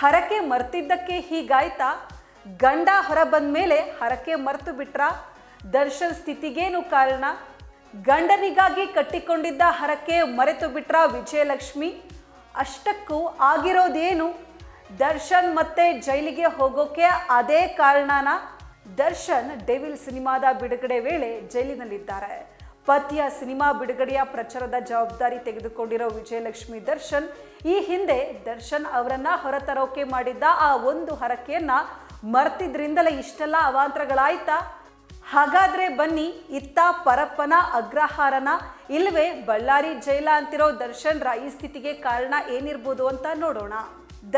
ಹರಕೆ ಮರ್ತಿದ್ದಕ್ಕೆ ಹೀಗಾಯ್ತಾ? ಗಂಡ ಹೊರ ಬಂದ ಮೇಲೆ ಹರಕೆ ಮರ್ತು ಬಿಟ್ರ? ದರ್ಶನ್ ಸ್ಥಿತಿಗೇನು ಕಾರಣ? ಗಂಡನಿಗಾಗಿ ಕಟ್ಟಿಕೊಂಡಿದ್ದ ಹರಕೆ ಮರೆತು ಬಿಟ್ರ ವಿಜಯಲಕ್ಷ್ಮಿ? ಅಷ್ಟಕ್ಕೂ ಆಗಿರೋದೇನು? ದರ್ಶನ್ ಮತ್ತೆ ಜೈಲಿಗೆ ಹೋಗೋಕೆ ಅದೇ ಕಾರಣನ? ದರ್ಶನ್ ಡೆವಿಲ್ ಸಿನಿಮಾದ ಬಿಡುಗಡೆ ವೇಳೆ ಜೈಲಿನಲ್ಲಿದ್ದಾರೆ. ಪತಿಯ ಸಿನಿಮಾ ಬಿಡುಗಡೆಯ ಪ್ರಚಾರದ ಜವಾಬ್ದಾರಿ ತೆಗೆದುಕೊಂಡಿರೋ ವಿಜಯಲಕ್ಷ್ಮಿ ದರ್ಶನ್, ಈ ಹಿಂದೆ ದರ್ಶನ್ ಅವರನ್ನ ಹೊರತರೋಕೆ ಮಾಡಿದ್ದ ಆ ಒಂದು ಹರಕೆಯನ್ನ ಮರ್ತಿದ್ರಿಂದಲೇ ಇಷ್ಟೆಲ್ಲ ಅವಾಂತರಗಳಾಯ್ತಾ? ಹಾಗಾದ್ರೆ ಬನ್ನಿ, ಇತ್ತ ಪರಪ್ಪನ ಅಗ್ರಹಾರನ, ಇಲ್ವೇ ಬಳ್ಳಾರಿ ಜೈಲ ಅಂತಿರೋ ದರ್ಶನ್ರ ಈ ಸ್ಥಿತಿಗೆ ಕಾರಣ ಏನಿರ್ಬೋದು ಅಂತ ನೋಡೋಣ.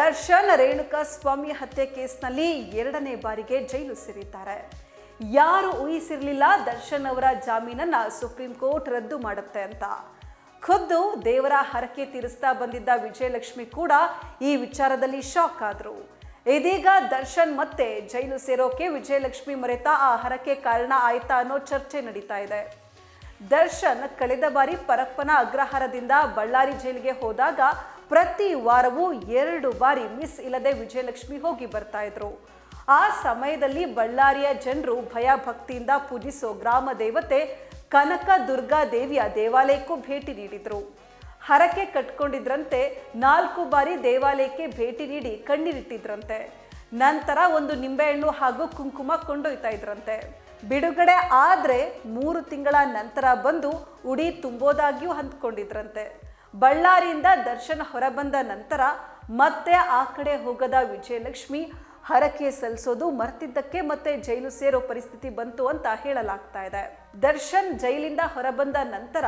ದರ್ಶನ್ ರೇಣುಕಾ ಸ್ವಾಮಿ ಹತ್ಯೆ ಕೇಸ್ನಲ್ಲಿ ಎರಡನೇ ಬಾರಿಗೆ ಜೈಲು ಸೇರಿದ್ದಾರೆ. ಯಾರು ಊಹಿಸಿರಲಿಲ್ಲ ದರ್ಶನ್ ಅವರ ಜಾಮೀನನ್ನು ಸುಪ್ರೀಂ ಕೋರ್ಟ್ ರದ್ದು ಮಾಡುತ್ತೆ ಅಂತ. ಖುದ್ದು ದೇವರ ಹರಕೆ ತೀರಿಸ್ತಾ ಬಂದಿದ್ದ ವಿಜಯಲಕ್ಷ್ಮಿ ಕೂಡ ಈ ವಿಚಾರದಲ್ಲಿ ಶಾಕ್ ಆದ್ರು. ಇದೀಗ ದರ್ಶನ್ ಮತ್ತೆ ಜೈಲು ಸೇರೋಕೆ ವಿಜಯಲಕ್ಷ್ಮಿ ಮರೆತ ಆ ಹರಕೆ ಕಾರಣ ಆಯ್ತಾ ಅನ್ನೋ ಚರ್ಚೆ ನಡೀತಾ ಇದೆ. ದರ್ಶನ್ ಕಳೆದ ಬಾರಿ ಪರಪ್ಪನ ಅಗ್ರಹಾರದಿಂದ ಬಳ್ಳಾರಿ ಜೈಲಿಗೆ ಹೋದಾಗ ಪ್ರತಿ ವಾರವೂ ಎರಡು ಬಾರಿ ಮಿಸ್ ಇಲ್ಲದೆ ವಿಜಯಲಕ್ಷ್ಮಿ ಹೋಗಿ ಬರ್ತಾ ಇದ್ರು. ಆ ಸಮಯದಲ್ಲಿ ಬಳ್ಳಾರಿಯ ಜನರು ಭಯ ಭಕ್ತಿಯಿಂದ ಪೂಜಿಸೋ ಗ್ರಾಮ ದೇವತೆ ಕನಕ ದುರ್ಗಾ ದೇವಿಯ ದೇವಾಲಯಕ್ಕೂ ಭೇಟಿ ನೀಡಿದ್ರು. ಹರಕೆ ಕಟ್ಕೊಂಡಿದ್ರಂತೆ ನಾಲ್ಕು ಬಾರಿ ದೇವಾಲಯಕ್ಕೆ ಭೇಟಿ ನೀಡಿ ಕಣ್ಣೀರಿಟ್ಟಿದ್ರಂತೆ ನಂತರ ಒಂದು ನಿಂಬೆಹಣ್ಣು ಹಾಗೂ ಕುಂಕುಮ ಕೊಂಡೊಯ್ತಾ ಇದ್ರಂತೆ. ಬಿಡುಗಡೆ ಆದ್ರೆ ಮೂರು ತಿಂಗಳ ನಂತರ ಬಂದು ಉಡಿ ತುಂಬೋದಾಗಿಯೂ ಹಂದ್ಕೊಂಡಿದ್ರಂತೆ ಬಳ್ಳಾರಿಯಿಂದ ದರ್ಶನ ಹೊರಬಂದ ನಂತರ ಮತ್ತೆ ಆ ಕಡೆ ಹೋಗದ ವಿಜಯಲಕ್ಷ್ಮಿ ಹರಕೆ ಸಲ್ಲಿಸೋದು ಮರ್ತಿದ್ದಕ್ಕೆ ಮತ್ತೆ ಜೈಲು ಸೇರೋ ಪರಿಸ್ಥಿತಿ ಬಂತು ಅಂತ ಹೇಳಲಾಗ್ತಾ ಇದೆ. ದರ್ಶನ್ ಜೈಲಿಂದ ಹೊರಬಂದ ನಂತರ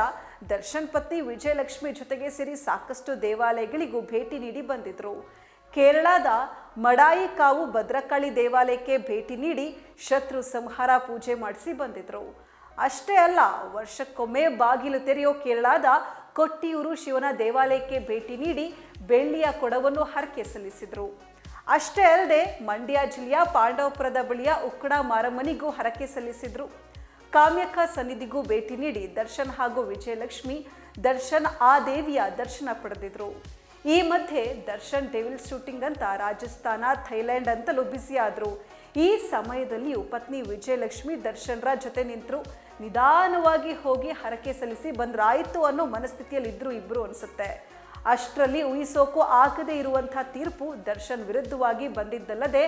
ದರ್ಶನ್ ಪತ್ನಿ ವಿಜಯಲಕ್ಷ್ಮಿ ಜೊತೆಗೆ ಸೇರಿ ಸಾಕಷ್ಟು ದೇವಾಲಯಗಳಿಗೂ ಭೇಟಿ ನೀಡಿ ಬಂದಿದ್ರು. ಕೇರಳದ ಮಡಾಯಿ ಕಾವು ಭದ್ರಕಾಳಿ ದೇವಾಲಯಕ್ಕೆ ಭೇಟಿ ನೀಡಿ ಶತ್ರು ಸಂಹಾರ ಪೂಜೆ ಮಾಡಿಸಿ ಬಂದಿದ್ರು. ಅಷ್ಟೇ ಅಲ್ಲ, ವರ್ಷಕ್ಕೊಮ್ಮೆ ಬಾಗಿಲು ತೆರೆಯೋ ಕೇರಳದ ಕೊಟ್ಟಿಯೂರು ಶಿವನ ದೇವಾಲಯಕ್ಕೆ ಭೇಟಿ ನೀಡಿ ಬೆಳ್ಳಿಯ ಕೊಡವನ್ನು ಹರಕೆ ಸಲ್ಲಿಸಿದ್ರು. ಅಷ್ಟೇ ಅಲ್ಲದೆ ಮಂಡ್ಯ ಜಿಲ್ಲೆಯ ಪಾಂಡವಪುರದ ಬಳಿಯ ಉಕ್ಕಡ ಮಾರಮ್ಮನಿಗೂ ಹರಕೆ ಸಲ್ಲಿಸಿದ್ರು. ಕಾಮ್ಯಕ ಸನ್ನಿಧಿಗೂ ಭೇಟಿ ನೀಡಿ ದರ್ಶನ್ ಹಾಗೂ ವಿಜಯಲಕ್ಷ್ಮಿ ದರ್ಶನ್ ಆ ದೇವಿಯ ದರ್ಶನ ಪಡೆದಿದ್ರು. ಈ ಮಧ್ಯೆ ದರ್ಶನ್ ಡೆವಿಲ್ ಶೂಟಿಂಗ್ ಅಂತ ರಾಜಸ್ಥಾನ, ಥೈಲ್ಯಾಂಡ್ ಅಂತಲೂ ಬ್ಯುಸಿಯಾದ್ರು ಈ ಸಮಯದಲ್ಲಿಯೂ ಪತ್ನಿ ವಿಜಯಲಕ್ಷ್ಮಿ ದರ್ಶನ್ರ ಜೊತೆ ನಿಂತರು. ನಿಧಾನವಾಗಿ ಹೋಗಿ ಹರಕೆ ಸಲ್ಲಿಸಿ ಬಂದ್ರಾಯಿತು ಅನ್ನೋ ಮನಸ್ಥಿತಿಯಲ್ಲಿ ಇದ್ರು ಇಬ್ಬರು ಅನ್ಸುತ್ತೆ. ಅಷ್ಟರಲ್ಲಿ ಊಹಿಸೋಕು ಆಗದೇ ಇರುವಂತಹ ತೀರ್ಪು ದರ್ಶನ್ ವಿರುದ್ಧವಾಗಿ ಬಂದಿದ್ದಲ್ಲದೆ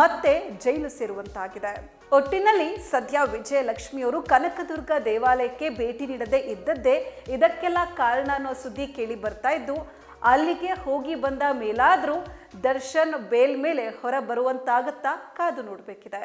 ಮತ್ತೆ ಜೈಲು ಸೇರುವಂತಾಗಿದೆ. ಒಟ್ಟಿನಲ್ಲಿ ಸದ್ಯ ವಿಜಯಲಕ್ಷ್ಮಿಯವರು ಕನಕದುರ್ಗ ದೇವಾಲಯಕ್ಕೆ ಭೇಟಿ ನೀಡದೆ ಇದ್ದದ್ದೇ ಇದಕ್ಕೆಲ್ಲ ಕಾರಣ ಅನ್ನೋ ಸುದ್ದಿ ಕೇಳಿ ಬರ್ತಾ ಇದ್ದು, ಅಲ್ಲಿಗೆ ಹೋಗಿ ಬಂದ ಮೇಲಾದರೂ ದರ್ಶನ್ ಬೇಲ್ ಮೇಲೆ ಹೊರ ಬರುವಂತಾಗತ್ತಾ ಕಾದು ನೋಡಬೇಕಿದೆ.